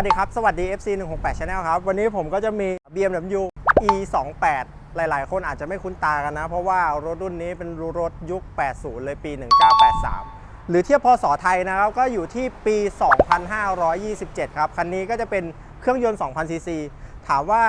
วัสดีครับ สวัสดี FC 168 Channel ครับ วันนี้ผมก็จะมี BMW E 2 8 หลาย ๆ คนอาจจะไม่คุ้นตากันนะ เพราะว่ารถรุ่นนี้เป็นรถยุค 80 เลยปี 1983 หรือเทียบพศไทยนะครับ ก็อยู่ที่ปี 2527 ครับ คันนี้ก็จะเป็นเครื่องยนต์ 2,000 ซีซี ถามว่า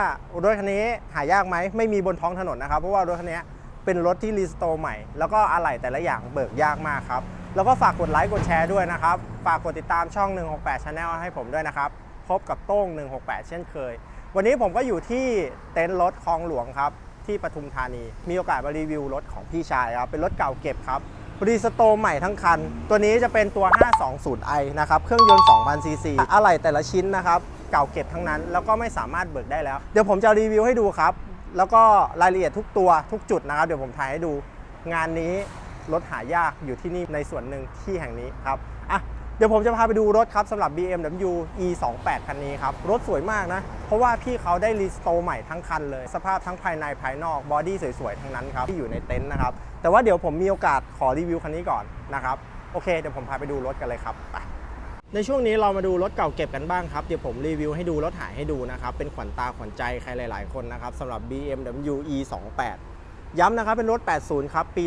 รถคันนี้หายากไหม ไม่มีบนท้องถนนนะครับ เพราะว่ารถคันนี้เป็นรถที่รีสโตร์ใหม่ แล้วก็อะไหล่แต่ละอย่างเบิกยากมากครับแล้วก็ฝากกดไลค์กดแชร์ด้วยนะครับ ฝากกดติดตามช่อง 168 Channel ให้ผมด้วยนะครับ พบกับโต้ง 168 เช่นเคย วันนี้ผมก็อยู่ที่เต็นท์รถคลองหลวงครับ ที่ปทุมธานี มีโอกาสมารีวิวรถของพี่ชายครับ เป็นรถเก่าเก็บครับรีสโตใหม่ทั้งคัน ตัวนี้จะเป็นตัว 520i นะครับ เครื่องยนต์ 2,000 ซีซีอะไหล่แต่ละชิ้นนะครับเก่าเก็บทั้งนั้น แล้วก็ไม่สามารถเบิกได้แล้ว เดี๋ยวผมจะรีวิวให้ดูครับ แล้วก็รายละเอียดทุกตัวทุกจุดนะครับ เดี๋ยวผมถ่ายให้ดู งานนี้รถหายากอยู่ที่นี่ในส่วนหนึ่งที่แห่งนี้ครับ เดี๋ยวผมจะพาไปดูรถครับสำหรับ BMW E 2 8 คันนี้ครับ รถสวยมากนะ เพราะว่าพี่เขาได้รีสโตร์ใหม่ทั้งคันเลย สภาพทั้งภายในภายนอกบอดี้สวยๆ ทั้งนั้นครับ ที่อยู่ในเต็นท์นะครับ แต่ว่าเดี๋ยวผมมีโอกาสขอรีวิวคันนี้ก่อนนะครับ โอเค เดี๋ยวผมพาไปดูรถกันเลยครับไปในช่วงนี้เรามาดูรถเก่าเก็บกันบ้างครับ เดี๋ยวผมรีวิวให้ดูรถหายให้ดูนะครับ เป็นขวัญตาขวัญใจใครหลาย ๆ คนนะครับสำหรับ BMW E 2 8 ย้ำนะครับเป็นรถ 80 ครับ ปี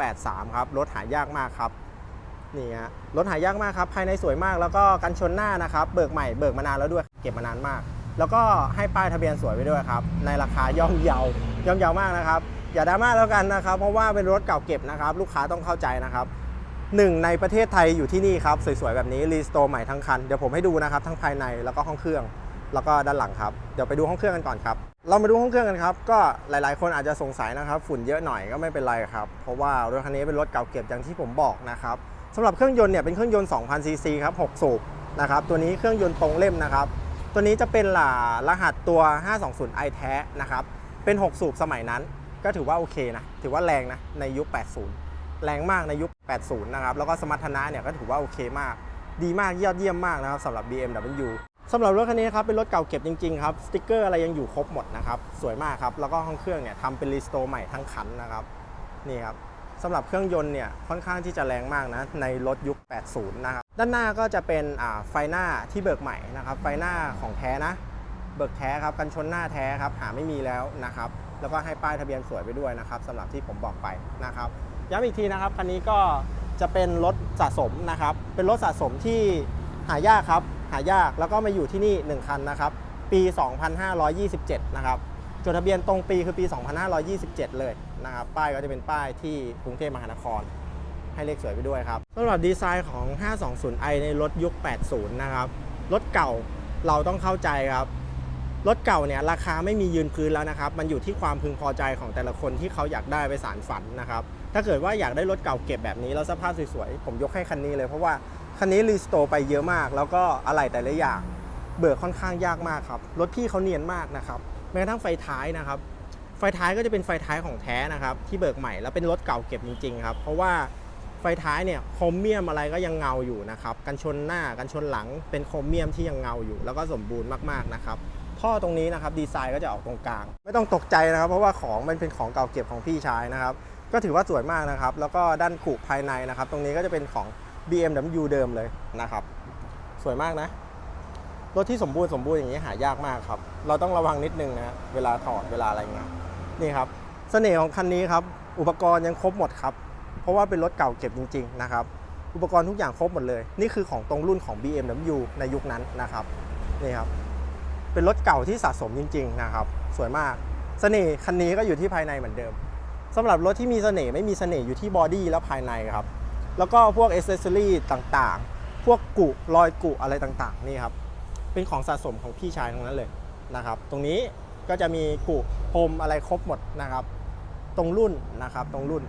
1983 ครับ รถหายากมากครับ นี่ฮะรถหายากมากครับภายในสวยมากแล้วก็กันชนหน้านะครับ เบิกใหม่เบิกมานานแล้วด้วย เก็บมานานมาก แล้วก็ให้ป้ายทะเบียนสวยไปด้วยครับ ในราคาย่อมเยาย่อมเยาวมากนะครับ อย่าดราม่าแล้วกันนะครับ เพราะว่าเป็นรถเก่าเก็บนะครับ ลูกค้าต้องเข้าใจนะครับหนึ่งในประเทศไทยอยู่ที่นี่ครับ สวยๆ แบบนี้รีสโตร์ใหม่ทั้งคัน เดี๋ยวผมให้ดูนะครับ ทั้งภายในแล้วก็ห้องเครื่อง แล้วก็ด้านหลังครับ เดี๋ยวไปดูห้องเครื่องกันก่อนครับ เรามาดูห้องเครื่องกันครับ ก็หลายๆ คนอาจจะสงสัยนะครับ ฝุ่นเยอะหน่อยก็ไม่เป็นไรครับ เพราะว่ารถคันนี้เป็นรถเก่าเก็บอย่างที่ผมบอกนะครับ สำหรับเครื่องยนต์เนี่ยเป็นเครื่องยนต์ 2,000 ซีซีครับ 6 สูบนะครับตัวนี้เครื่องยนต์ตรงเล่มนะครับ ตัวนี้จะเป็นหล่ารหัสตัว 520i แท้นะครับเป็น 6 สูบสมัยนั้น ก็ถือว่าโอเคนะถือว่าแรงนะในยุค 80 แรงมากในยุค 80 นะครับแล้วก็สมรรถนะเนี่ยก็ถือว่าโอเคมาก ดีมากยอดเยี่ยมมากนะครับสำหรับ BMW สำหรับรถคันนี้ครับเป็นรถเก่าเก็บจริงๆครับสติกเกอร์อะไรยังอยู่ครบหมดนะครับสวยมากครับแล้วก็ห้องเครื่องเนี่ยทำเป็นรีสโตร์ใหม่ทั้งคันนะครับนี่ครับ สำหรับเครื่องยนต์เนี่ยค่อนข้างที่จะแรงมากนะในรถยุค 80 นะครับ ด้านหน้าก็จะเป็นไฟหน้าที่เบิกใหม่นะครับ ไฟหน้าของแท้นะ เบิกแท้ครับกันชนหน้าแท้ครับหาไม่มีแล้วนะครับ แล้วก็ให้ป้ายทะเบียนสวยไปด้วยนะครับสำหรับที่ผมบอกไปนะครับย้ำอีกทีนะครับคันนี้ก็จะเป็นรถสะสมนะครับ เป็นรถสะสมที่หายากครับหายากแล้วก็มาอยู่ที่นี่ 1 คันนะครับ ปี 2527 นะครับจดทะเบียนตรงปีคือปี 2527 เลย นะครับป้ายก็จะเป็นป้ายที่กรุงเทพมหานคร ให้เลขสวยไปด้วยครับสำหรับดีไซน์ของ 520i ในรถยุค 80 นะครับ รถเก่าเราต้องเข้าใจครับ รถเก่าเนี่ยราคาไม่มียืนพื้นแล้วนะครับ มันอยู่ที่ความพึงพอใจของแต่ละคนที่เขาอยากได้ไปสารฝันนะครับ ถ้าเกิดว่าอยากได้รถเก่าเก็บแบบนี้แล้วสภาพสวยๆ ผมยกให้คันนี้เลยเพราะว่าคันนี้รีสโตร์ไปเยอะมาก แล้วก็อะไหล่แต่ละอย่างเบิกค่อนข้างยากมากครับ รถพี่เขาเนียนมากนะครับ แม้กระทั่งไฟท้ายนะครับ ไฟท้ายก็จะเป็นไฟท้ายของแท้นะครับ ที่เบิกใหม่แล้วเป็นรถเก่าเก็บจริงๆครับ เพราะว่าไฟท้ายเนี่ยโครเมียมอะไรก็ยังเงาอยู่นะครับ กันชนหน้ากันชนหลังเป็นโครเมียมที่ยังเงาอยู่ แล้วก็สมบูรณ์มากๆนะครับท่อตรงนี้นะครับดีไซน์ก็จะออกตรงกลาง ไม่ต้องตกใจนะครับ เพราะว่าของมันเป็นของเก่าเก็บของพี่ชายนะครับ ก็ถือว่าสวยมากนะครับ แล้วก็ด้านขูภายในนะครับ ตรงนี้ก็จะเป็นของ BMW เดิมเลยนะครับ สวยมากนะรถที่สมบูรณ์สมบูรณ์อย่างนี้หายากมากครับ เราต้องระวังนิดนึงนะเวลาถอดเวลาอะไรเงี้ย นี่ครับเสน่ห์ของคันนี้ครับ อุปกรณ์ยังครบหมดครับ เพราะว่าเป็นรถเก่าเก็บจริง ๆ นะครับ อุปกรณ์ทุกอย่างครบหมดเลย นี่คือของตรงรุ่นของ BMW ในยุคนั้นนะครับนี่ครับ เป็นรถเก่าที่สะสมจริง ๆ นะครับ สวยมากเสน่ห์คันนี้ก็อยู่ที่ภายในเหมือนเดิมสำหรับรถที่มีเสน่ห์ไม่มีเสน่ห์อยู่ที่บอดี้และภายในครับ แล้วก็พวกอ c เซสซอรี่ต่างๆ พวกกุรอยกุอะไรต่างๆ นี่ครับ เป็นของสะสมของพี่ชายทั้งนั้นเลยนะครับ ตรงนี้ ก็จะมีกุพรมอะไรครบหมดนะครับ ตรงรุ่นนะครับตรงรุ่น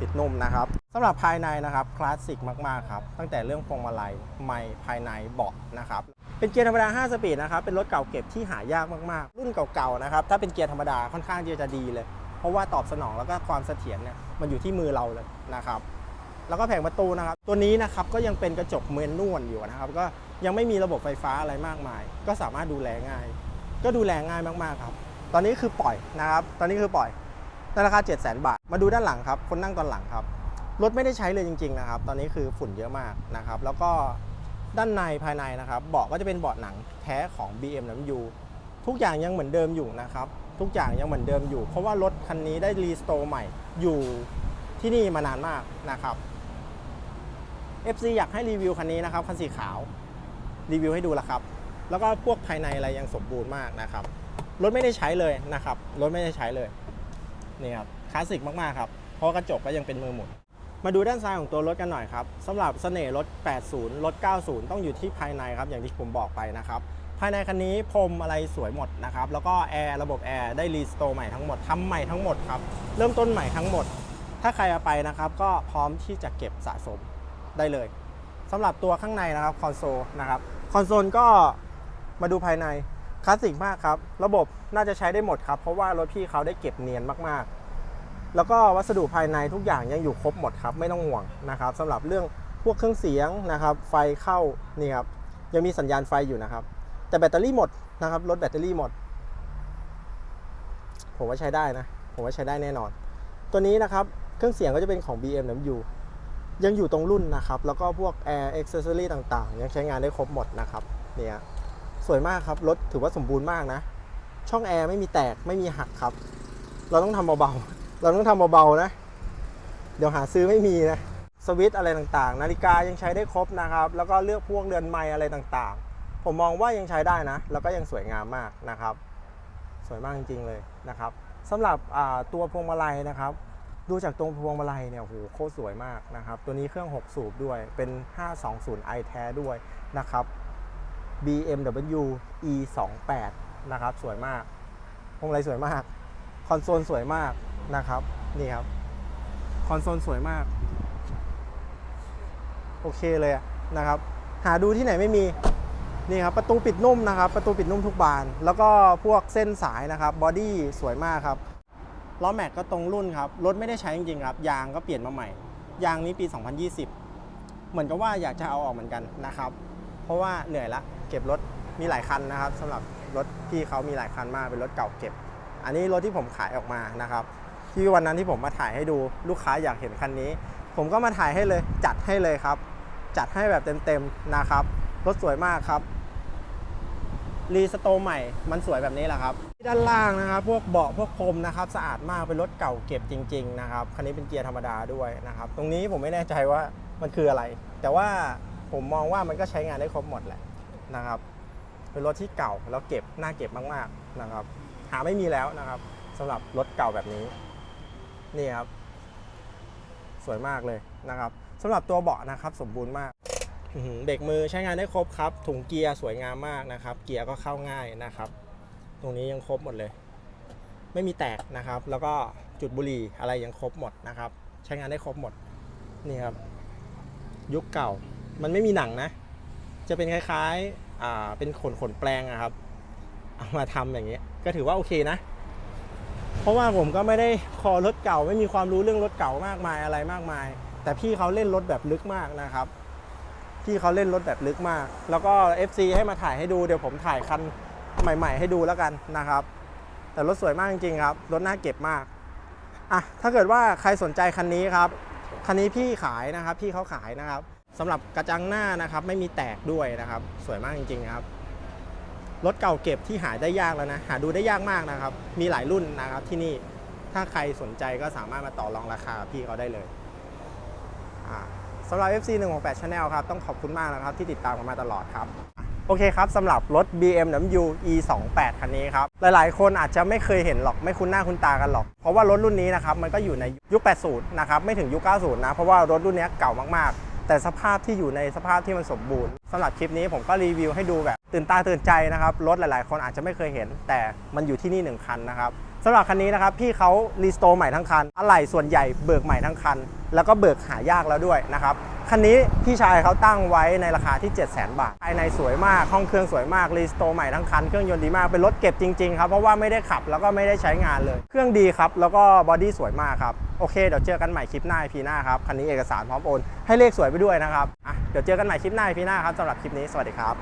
ปิดนุ่มนะครับสำหรับภายในนะครับคลาสสิกมากๆครับตั้งแต่เรื่องพวงมาลัยไม้ภายในเบาะนะครับเป็นเกียร์ธรรมดา 5 สปีดนะครับเป็นรถเก่าเก็บที่หายากมากๆ รุ่นเก่าๆนะครับถ้าเป็นเกียร์ธรรมดาค่อนข้างจะดีเลย เพราะว่าตอบสนองแล้วก็ความเสถียรเนี่ยมันอยู่ที่มือเราเลยนะครับแล้วก็แผงประตูนะครับ ตัวนี้นะครับก็ยังเป็นกระจกเมนนวลอยู่นะครับ ก็ ยังไม่มีระบบไฟฟ้าอะไรมากมาย ก็สามารถดูแลง่าย ก็ดูแลง่ายมากๆครับ ตอนนี้คือปล่อยนะครับ ตอนนี้คือปล่อยในราคา 7 0 0 0 0 0 บาท มาดูด้านหลังครับ คนนั่งตอนหลังครับ รถไม่ได้ใช้เลยจริง ๆ นะครับ ตอนนี้คือฝุ่นเยอะมากนะครับ แล้วก็ด้านในภายในนะครับ เบาะก็จะเป็นเบาะหนังแท้ของ BMW ทุกอย่างยังเหมือนเดิมอยู่นะครับ ทุกอย่างยังเหมือนเดิมอยู่ เพราะว่ารถคันนี้ได้รีสโตร์ใหม่อยู่ที่นี่มานานมากนะครับ FC อยากให้รีวิวคันนี้นะครับ คันสีขาว รีวิวให้ดูละครับ แล้วก็พวกภายในอะไรยังสมบูรณ์มากนะครับ รถไม่ได้ใช้เลยนะครับ รถไม่ได้ใช้เลย นี่ครับ คลาสสิกมากๆครับ เพราะกระจกก็ยังเป็นมือหมุน มาดูด้านซ้ายของตัวรถกันหน่อยครับสำหรับเสน่ห์รถ 80 รถ 90 ต้องอยู่ที่ภายในครับ อย่างที่ผมบอกไปนะครับ ภายในคันนี้พรมอะไรสวยหมดนะครับ แล้วก็แอร์ระบบแอร์ได้รีสโตร์ใหม่ทั้งหมดทำใหม่ทั้งหมดครับ เริ่มต้นใหม่ทั้งหมด ถ้าใครเอาไปนะครับ ก็พร้อมที่จะเก็บสะสมได้เลย สำหรับตัวข้างในนะครับคอนโซลนะครับคอนโซลก็มาดูภายในคลาสสิกมากครับ ระบบน่าจะใช้ได้หมดครับ เพราะว่ารถพี่เขาได้เก็บเนียนมากๆ แล้วก็วัสดุภายในทุกอย่างยังอยู่ครบหมดครับไม่ต้องห่วงนะครับสำหรับเรื่องพวกเครื่องเสียงนะครับ ไฟเข้านี่ครับยังมีสัญญาณไฟอยู่นะครับ แต่แบตเตอรี่หมดนะครับรถแบตเตอรี่หมด ผมว่าใช้ได้นะ ผมว่าใช้ได้แน่นอน ตัวนี้นะครับ เครื่องเสียงก็จะเป็นของ BMW ยังอยู่ตรงรุ่นนะครับ แล้วก็พวก Air Accessory ต่างๆ ยังใช้งานได้ครบหมดนะครับเนี่ยสวยมากครับ รถถือว่าสมบูรณ์มากนะ ช่องแอร์ไม่มีแตกไม่มีหักครับ เราต้องทำเบาๆ เราต้องทำเบาๆนะ เดี๋ยวหาซื้อไม่มีนะ สวิตอะไรต่างๆ นาฬิกายังใช้ได้ครบนะครับ แล้วก็เลือกพวกเรือนไม้อะไรต่างๆ ผมมองว่ายังใช้ได้นะ แล้วก็ยังสวยงามมากนะครับ สวยมากจริงๆเลยนะครับสำหรับตัวพวงมาลัยนะครับ ดูจากตรงพวงมาลัยเนี่ยโหโคตรสวยมากนะครับ ตัวนี้เครื่อง 6 สูบด้วยเป็น 520i แท้ด้วยนะครับ BMW E 2 8 นะครับสวยมากพวงมาลัยสวยมาก คอนโซลสวยมากนะครับนี่ครับ คอนโซลสวยมาก โอเคเลยนะครับ หาดูที่ไหนไม่มีนี่ครับประตูปิดนุ่มนะครับ ประตูปิดนุ่มทุกบาน แล้วก็พวกเส้นสายนะครับบอดี้สวยมากครับ ล้อแม็กก็ตรงรุ่นครับ รถไม่ได้ใช้จริงๆครับ ยางก็เปลี่ยนมาใหม่ ยางนี้ปี 2020 เหมือนกับว่าอยากจะเอาออกเหมือนกันนะครับ เพราะว่าเหนื่อยละ เก็บรถมีหลายคันนะครับสำหรับรถพี่เขามีหลายคันมากเป็นรถเก่าเก็บ อันนี้รถที่ผมขายออกมานะครับ ที่วันนั้นที่ผมมาถ่ายให้ดูลูกค้าอยากเห็นคันนี้ ผมก็มาถ่ายให้เลย จัดให้เลยครับ จัดให้แบบเต็มๆนะครับ รถสวยมากครับรีสโตร์ใหม่มันสวยแบบนี้แหละครับ ด้านล่างนะครับพวกเบาะพวกพรมนะครับสะอาดมากเป็นรถเก่าเก็บจริงๆนะครับคันนี้เป็นเกียร์ธรรมดาด้วยนะครับตรงนี้ผมไม่แน่ใจว่ามันคืออะไร แต่ว่าผมมองว่ามันก็ใช้งานได้ครบหมดแหละนะครับเป็นรถที่เก่าแล้วเก็บน่าเก็บมากๆนะครับหาไม่มีแล้วนะครับสำหรับรถเก่าแบบนี้นี่ครับสวยมากเลยนะครับสำหรับตัวเบาะนะครับสมบูรณ์มากเบรกมือใช้งานได้ครบครับถุงเกียร์สวยงามมากนะครับ เกียร์ก็เข้าง่ายนะครับ ตรงนี้ยังครบหมดเลย ไม่มีแตกนะครับ แล้วก็จุดบุหรี่อะไรยังครบหมดนะครับ ใช้งานได้ครบหมดนี่ครับ ยุคเก่า มันไม่มีหนังนะ จะเป็นคล้ายๆอ่าเป็นขนขนแปลงอะครับเอามาทำอย่างเงี้ยก็ถือว่าโอเคนะ เพราะว่าผมก็ไม่ได้คอรถเก่า ไม่มีความรู้เรื่องรถเก่ามากมายอะไรมากมาย แต่พี่เขาเล่นรถแบบลึกมากนะครับพี่เขาเล่นรถแบบลึกมาก แล้วก็ FC ให้มาถ่ายให้ดูเดี๋ยวผมถ่ายคัน ใหม่ ๆ ให้ดูแล้วกันนะครับ แต่รถสวยมากจริงๆครับ รถน่าเก็บมากอะถ้าเกิดว่าใครสนใจคันนี้ครับ คันนี้พี่ขายนะครับ พี่เขาขายนะครับสำหรับกระจังหน้านะครับ ไม่มีแตกด้วยนะครับ สวยมากจริงๆครับ รถเก่าเก็บที่หาได้ยากแล้วนะ หาดูได้ยากมากนะครับ มีหลายรุ่นนะครับที่นี่ถ้าใครสนใจก็สามารถมาต่อรองราคาพี่เขาได้เลยสำหรับ FC 168 Channel ครับ ต้องขอบคุณมากนะครับ ที่ติดตามกันมาตลอดครับ อเคครับสำหรับรถ BMW E 2 8 คันนี้ครับ หลายๆ คนอาจจะไม่เคยเห็นหรอกไม่คุ้นหน้าคุ้นตากันหรอก เพราะว่ารถรุ่นนี้นะครับมันก็อยู่ในยุค 80 นะครับ ไม่ถึงยุค 90 นะ เพราะว่ารถรุ่นนี้เก่ามากๆ แต่สภาพที่อยู่ในสภาพที่มันสมบูรณ์สำหรับคลิปนี้ผมก็รีวิวให้ดูแบบตื่นตาตื่นใจนะครับรถหลายๆ คนอาจจะไม่เคยเห็น แต่มันอยู่ที่นี่หนึ่งคันนะครับ สำหรับคันนี้นะครับพี่เขารีสโตร์ใหม่ทั้งคันอะไหล่ส่วนใหญ่เบิกใหม่ทั้งคัน แล้วก็เบิกหายากแล้วด้วยนะครับคันนี้พี่ชายเขาตั้งไว้ในราคาที่ 7 0 0 0 0 0 บาทภายในสวยมากห้องเครื่องสวยมากรีสโตร์ใหม่ทั้งคันเครื่องยนต์ดีมากเป็นรถเก็บจริงๆครับเพราะว่าไม่ได้ขับแล้วก็ไม่ได้ใช้งานเลย เครื่องดีครับแล้วก็บอดี้สวยมากครับโอเคเดี๋ยวเจอกันใหม่คลิปหน้าพีหน้าครับคันนี้เอกสารพร้อมโอนให้เลขสวยไปด้วยนะครับอะเดี๋ยวเจอกันใหม่คลิปหน้าพีหน้าครับสำหรับคลิปนี้สวัสดีครับ